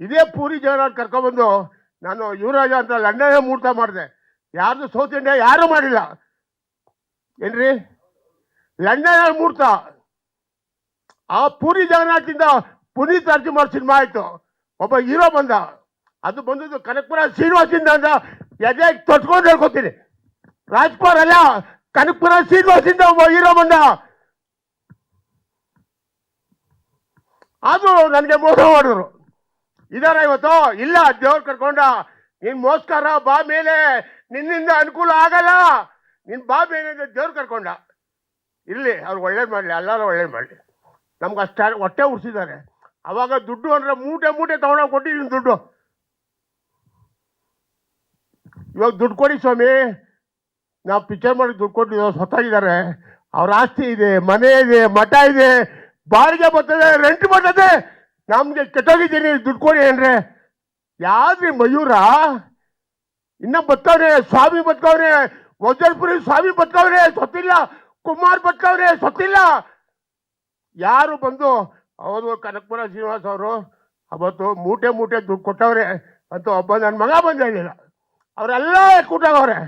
ಇದೇ ಪೂರಿ ಜಗನ್ನಾಥ್ ಕರ್ಕೊಂಡ್ಬಂದು ನಾನು ಯುವರಾಜ ಅಂತ ಲಂಡನ್ ಮೂರ್ತ ಮಾಡಿದೆ. ಯಾರ್ದು ಸೌತ್ ಇಂಡಿಯಾ ಯಾರು ಮಾಡಿಲ್ಲ. ಏನ್ರಿ? ಲಂಡನ್ ಮೂರ್ತ. ಆ ಪೂರಿ ಜಗನ್ನಾಥಿಂದ ಪುನೀತ್ ರಾಜ್ಕುಮಾರ್ ಸಿನಿಮಾ ಆಯಿತು. ಒಬ್ಬ ಹೀರೋ ಬಂದ. ಅದು ಬಂದದ್ದು ಕನಕಪುರ ಶ್ರೀನಿವಾಸಿಂದ ಅಂತ ಎದೆ ತೊಟ್ಕೊಂಡು ಹೇಳ್ಕೊತೀನಿ. ರಾಜ್ಕುಮಾರ್ ಅಲ್ಲ, ಕನಕಪುರ ಶ್ರೀನಿವಾಸಿಂದ ಒಬ್ಬ ಹೀರೋ ಬಂದ. ಅದು ನನಗೆ ಮೋಸ ಮಾಡಿದ್ರು. ಇದಾರ ಇವತ್ತು ಇಲ್ಲ, ದೇವ್ರು ಕರ್ಕೊಂಡ. ನಿನ್ ಮೋಸ್ಕರ ಬಾ ಮೇಲೆ. ನಿನ್ನಿಂದ ಅನುಕೂಲ ಆಗಲ್ಲ. ನಿನ್ ಬಾ ಮೇಲೆ ದೇವ್ರು ಕರ್ಕೊಂಡ. ಇರ್ಲಿ, ಅವ್ರು ಒಳ್ಳೇದು ಮಾಡಲಿ, ಎಲ್ಲರೂ ಒಳ್ಳೇದು ಮಾಡಲಿ. ನಮ್ಗೆ ಅಷ್ಟೇ ಹೊಟ್ಟೆ ಉಡ್ಸಿದ್ದಾರೆ ಅವಾಗ ದುಡ್ಡು ಅಂದ್ರೆ ಮೂಟೆ ಮೂಟೆ ತಗೊಂಡೋಗಿ ಕೊಟ್ಟಿದ್ದೀನಿ ದುಡ್ಡು. ಇವಾಗ ದುಡ್ಡು ಕೊಡಿ ಸ್ವಾಮಿ. ನಾವು ಪಿಕ್ಚರ್ ಮಾಡಿ ದುಡ್ಡು ಕೊಟ್ಟಿದ್ದೀವಿ ಸತ್ತಾಗಿದ್ದಾರೆ ಅವ್ರ ಆಸ್ತಿ ಇದೆ, ಮನೆ ಇದೆ, ಮಠ ಇದೆ. ಬಾಡಿಗೆ ಬರ್ತದೆ, ರೆಂಟ್ ಬರ್ತದೆ. ನಮ್ಗೆ ಕೆಟ್ಟೋಗಿದ್ದೀನಿ ದುಡ್ಡು ಕೊಡಿ ಏನ್ರಿ ಯಾವ್ದ್ರಿ ಮಯೂರ? ಇನ್ನ ಬತ್ತವ್ರೆ, ಸ್ವಾಮಿ ಬತ್ತವ್ರೆ ವಜ್ರಪುರಿ ಸ್ವಾಮಿ ಬತ್ತವ್ರೆ, ಸೊತ್ತಿಲ್ಲ, ಕುಮಾರ್ ಬತ್ತವ್ರೆ, ಸೊತ್ತಿಲ್ಲ. ಯಾರು ಬಂದು ಅವರು ಕನಕಪುರ ಶ್ರೀನಿವಾಸ ಅವರು, ಅವತ್ತು ಮೂಟೆ ಮೂಟೆ ದುಡ್ಡು ಕೊಟ್ಟವ್ರೆ, ಅಂತ ಒಬ್ಬ ನನ್ನ ಮಗ ಬಂದಿಲ್ಲ ಅವರೆಲ್ಲ ಕೂಟಾಗವ್ರೆ